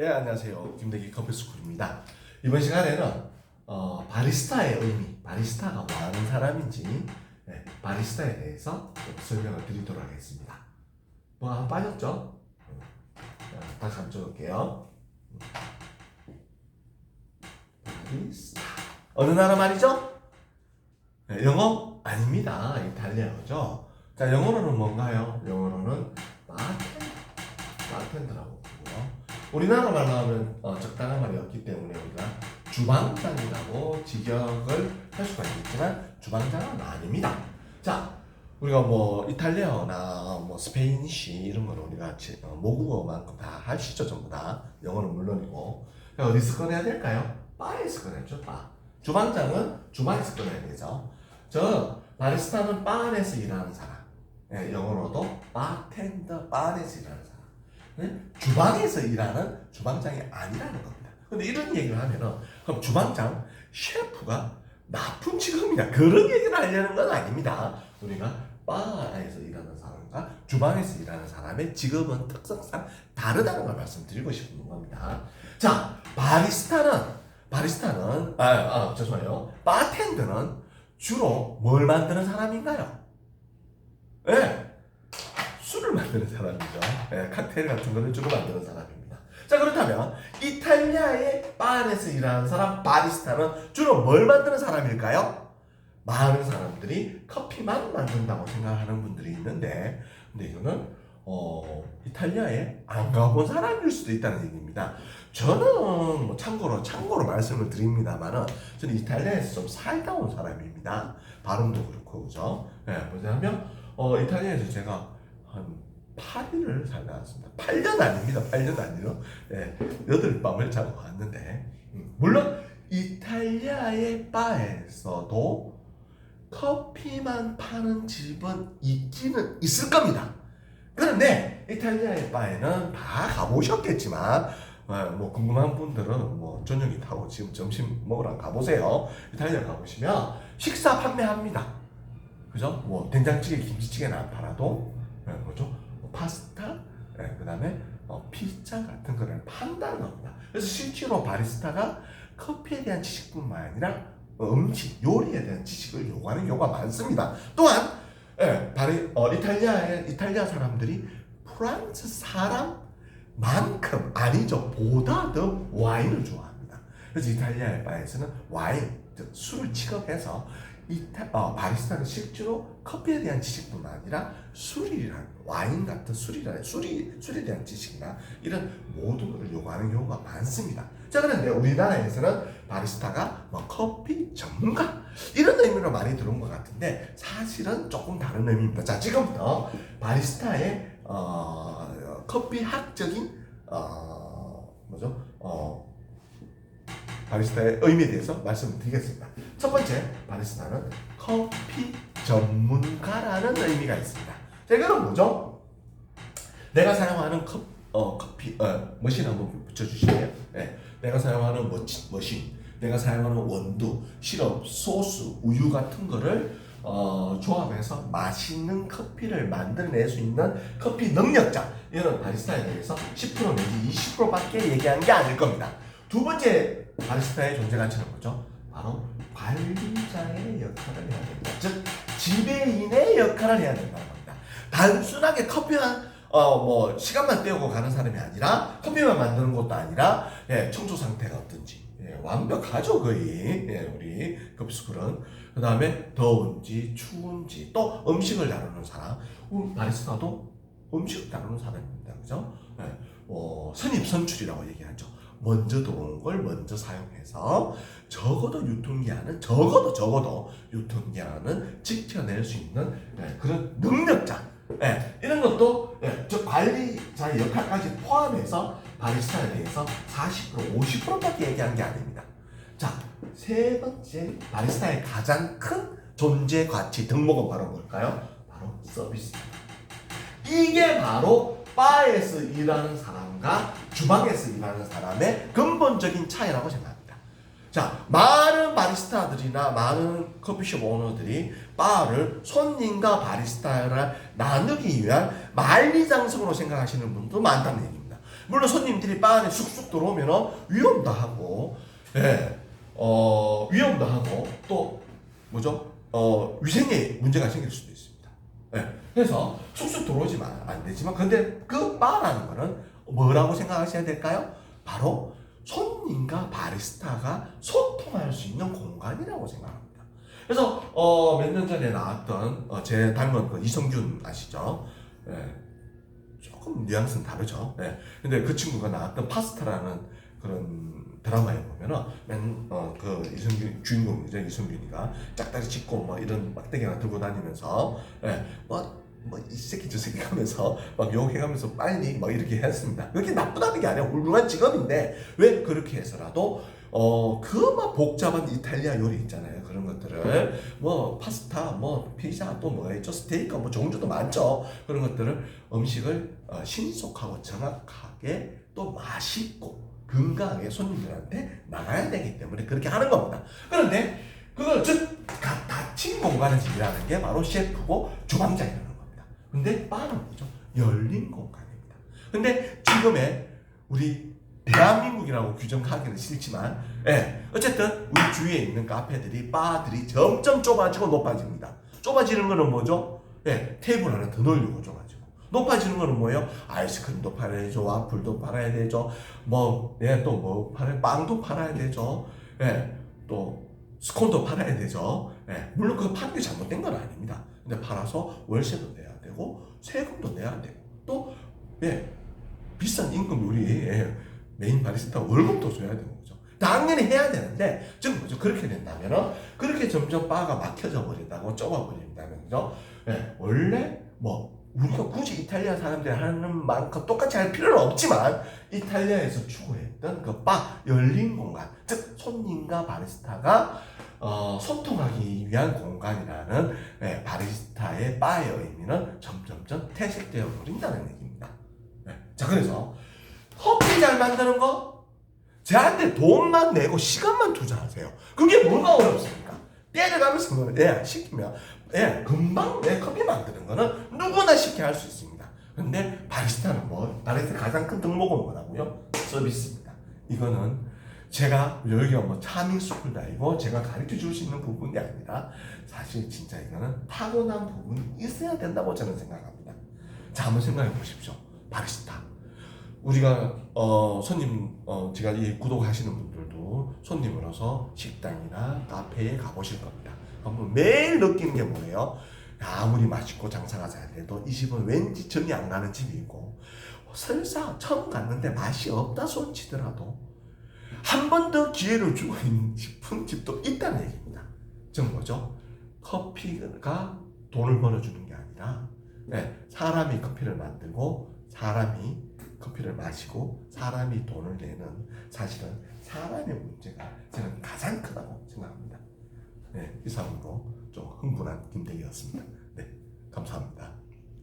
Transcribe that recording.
예, 안녕하세요. 김대기 커피스쿨입니다. 이번 시간에는 어, 바리스타의 의미, 바리스타가 뭐 하는 사람인지 예, 바리스타에 대해서 좀 설명을 드리도록 하겠습니다. 뭐한 빠졌죠? 음, 자, 다시 한번 적을게요. 음. 바리스타. 어느 나라 말이죠? 네, 영어? 아닙니다. 이탈리아어죠. 자, 영어로는 뭔가요? 영어로는 바텐, 바텐더라고. 우리나라 말로 하면 어, 적당한 말이 없기 때문에 우리가 주방장이라고 직역을 할 수가 있겠지만 주방장은 아닙니다. 자, 우리가 뭐 이탈리아어나 뭐 스페인시 이런 거는 우리가 지- 어, 모국어만큼 다 하시죠 전부 다 영어는 물론이고 어디서 꺼내야 될까요? 바에서 꺼내죠 바. 주방장은 주방에서 꺼내야 되죠. 저 바리스타는 바 안에서 일하는 사람. 예, 영어로도 바텐더 바 안에서 일하는 사람. 네? 주방에서 일하는 주방장이 아니라는 겁니다. 근데 이런 얘기를 하면은 그럼 주방장 셰프가 나쁜 직업이냐 그런 얘기를 하려는 건 아닙니다. 우리가 바에서 일하는 사람과 주방에서 일하는 사람의 직업은 특성상 다르다는 걸 말씀드리고 싶은 겁니다. 자, 바리스타는 바리스타는 아, 아 죄송해요. 바텐더는 주로 뭘 만드는 사람인가요? 예. 술을 만드는 사람이죠. 예, 칵테일 같은 거를 주로 만드는 사람입니다. 자, 그렇다면 이탈리아의 바 안에서 일하는 사람 바리스타는 주로 뭘 만드는 사람일까요? 많은 사람들이 커피만 만든다고 생각하는 분들이 있는데 근데 이거는 어, 이탈리아에 안 가본 사람일 수도 있다는 얘기입니다. 저는 뭐 참고로 참고로 말씀을 드립니다만은 저는 이탈리아에서 좀 살다 온 사람입니다. 발음도 그렇고 그죠? 예, 뭐냐면 어, 이탈리아에서 제가 한 8일을 살다 왔습니다. 8년 아닙니다. 8년 아니요. 예, 8밤을 자고 왔는데 음, 물론 이탈리아의 바에서도 커피만 파는 집은 있기는 있을 겁니다. 그런데 이탈리아의 바에는 다 가보셨겠지만 어, 뭐 궁금한 분들은 뭐 저녁이 타고 지금 점심 먹으러 가보세요. 이탈리아 가보시면 식사 판매합니다. 그죠? 뭐 된장찌개, 김치찌개는 안 팔아도 예, 뭐죠? 뭐 파스타, 예, 그다음에 어, 피자 같은 거를 판다는 겁니다. 그래서 실제로 바리스타가 커피에 대한 지식뿐만 아니라 어, 음식, 요리에 대한 지식을 요구하는 경우가 많습니다. 또한 예, 바리, 어, 이탈리아의 이탈리아 사람들이 프랑스 사람만큼 아니죠 보다 더 와인을 좋아합니다. 그래서 이탈리아의 바에서는 와인, 즉 술을 취급해서 이타, 어, 바리스타는 실제로 커피에 대한 지식뿐만 아니라 술이란 와인 같은 술이란 술이 술에 대한 지식이나 이런 모든 것을 요구하는 경우가 많습니다. 자 그런데 우리나라에서는 바리스타가 뭐 커피 전문가 이런 의미로 많이 들은 것 같은데 사실은 조금 다른 의미입니다. 자 지금부터 바리스타의 어, 커피 학적인 어, 뭐죠? 어, 바리스타의 의미에 대해서 말씀을 드리겠습니다. 첫 번째, 바리스타는 커피 전문가라는 의미가 있습니다. 자, 이거는 뭐죠? 내가 사용하는 컵, 어, 커피, 어, 머신 한번 붙여주실래요? 네. 내가 사용하는 머신, 머신, 내가 사용하는 원두, 시럽, 소스, 우유 같은 거를 어, 조합해서 맛있는 커피를 만들어낼 수 있는 커피 능력자 이런 바리스타에 대해서 10% 내지 20%밖에 얘기한 게 아닐 겁니다. 두 번째 바리스타의 존재 가치는 뭐죠? 바로 관리자의 역할을 해야 된다. 즉 지배인의 역할을 해야 된다는 겁니다. 단순하게 커피만 어 뭐 시간만 때우고 가는 사람이 아니라 커피만 만드는 것도 아니라 예, 청소 상태가 어떤지 예, 완벽하죠 거의 예, 우리 커피스쿨은 그 다음에 더운지 추운지 또 음식을 다루는 사람 우 바리스타도 음식 다루는 사람입니다 그죠? 예, 어, 선입 선출이라고 얘기하죠. 먼저 들어온 걸 먼저 사용해서 적어도 유통기한은 적어도 적어도 유통기한은 지켜낼 수 있는 예, 그런 능력자 예, 이런 것도 예, 저 관리자의 역할까지 포함해서 바리스타에 대해서 40% 50%밖에 얘기한 게 아닙니다. 자, 세 번째 바리스타의 가장 큰 존재 가치 등목은 바로 뭘까요? 바로 서비스입니다. 이게 바로 바에서 일하는 사람 과 주방에서 일하는 사람의 근본적인 차이라고 생각합니다. 자, 많은 바리스타들이나 많은 커피숍 오너들이 바를 손님과 바리스타를 나누기 위한 만리장성으로 생각하시는 분도 많다는 얘기입니다. 물론 손님들이 바 안에 쑥쑥 들어오면 위험도 하고, 예, 어, 위험도 하고, 또, 뭐죠? 어, 위생에 문제가 생길 수도 있습니다. 예, 그래서 쑥쑥 들어오지만 안 되지만, 근데 그 바라는 거는 뭐라고 생각하셔야 될까요? 바로 손님과 바리스타가 소통할 수 있는 공간이라고 생각합니다. 그래서 어, 몇 년 전에 나왔던 어, 제 닮은 그 이성균 아시죠? 예, 조금 뉘앙스는 다르죠. 예, 근데 그 친구가 나왔던 파스타라는 그런 드라마에 보면은 맨어그 이성균 주인공이죠 이성균이가 짝다리 짚고 뭐 이런 막대기나 들고 다니면서 예뭐 뭐 이 새끼 저 새끼 하면서 막 욕해가면서 빨리 막 이렇게 했습니다. 그게 나쁘다는 게 아니라 훌륭한 직업인데 왜 그렇게 해서라도 어 그막 복잡한 이탈리아 요리 있잖아요 그런 것들을 뭐 파스타 뭐 피자 또 뭐가 있죠 스테이크 뭐 종류도 많죠 그런 것들을 음식을 어, 신속하고 정확하게 또 맛있고 건강하게 손님들한테 나가야 되기 때문에 그렇게 하는 겁니다. 그런데 그걸 즉 가- 닫힌 공간에서 일하는 게 바로 셰프고 주방장이라는 겁니다. 근데 바는 뭐죠? 열린 공간입니다. 근데 지금의 우리 대한민국이라고 규정하기는 싫지만, 예, 어쨌든 우리 주위에 있는 카페들이 바들이 점점 좁아지고 높아집니다. 좁아지는 거는 뭐죠? 예, 테이블 하나 더 넣으려고 좁아지고. 높아지는 거는 뭐예요? 아이스크림도 팔아야 되죠, 와플도 팔아야 되죠, 뭐, 예, 또 뭐 팔아야, 빵도 팔아야 되죠, 예, 또 스콘도 팔아야 되죠. 예, 물론 그 파는 게 잘못된 건 아닙니다. 근데 팔아서 월세도 내야 되고, 세금도 내야 되고, 또, 예, 비싼 임금 우리 예, 메인 바리스타 월급도 줘야 되는 거죠. 당연히 해야 되는데, 지금 뭐죠? 그렇게 된다면은, 그렇게 점점 바가 막혀져 버린다고 좁아 버린다면, 그죠? 예, 원래 뭐, 우리가 굳이 이탈리아 사람들이 하는 만큼 똑같이 할 필요는 없지만, 이탈리아에서 추구했던 그 바, 열린 공간, 즉, 손님과 바리스타가 어, 소통하기 위한 공간이라는 예, 바리스타의 바의 의미는 점점점 퇴색되어 버린다는 얘기입니다. 예, 자, 그래서 커피 잘 만드는 거 저한테 돈만 내고 시간만 투자하세요. 그게 뭐가 어렵습니까? 때려가면서 뭐, 예, 시키면 예, 금방 예, 커피 만드는 거는 누구나 쉽게 할 수 있습니다. 근데 바리스타는 뭐 바리스타 가장 큰 덕목은 뭐라고요? 서비스입니다. 이거는 제가 여기가 뭐 차밍 스쿨도 아니고 제가 가르쳐 줄 수 있는 부분이 아니라 사실 진짜 이거는 타고난 부분이 있어야 된다고 저는 생각합니다. 자, 한번 생각해 보십시오. 바리스타. 우리가 어, 손님 어, 제가 이 구독하시는 분들도 손님으로서 식당이나 카페에 가보실 겁니다. 한번 매일 느끼는 게 뭐예요? 아무리 맛있고 장사가 잘 돼도 이 집은 왠지 정이 안 가는 집이 있고 설사 처음 갔는데 맛이 없다 손치더라도 한 번 더 기회를 주고 싶은 집도 있다는 얘기입니다. 즉 뭐죠? 커피가 돈을 벌어주는 게 아니라 네, 사람이 커피를 만들고 사람이 커피를 마시고 사람이 돈을 내는 사실은 사람의 문제가 저는 가장 크다고 생각합니다. 네, 이상으로 좀 흥분한 김대기였습니다. 네, 감사합니다.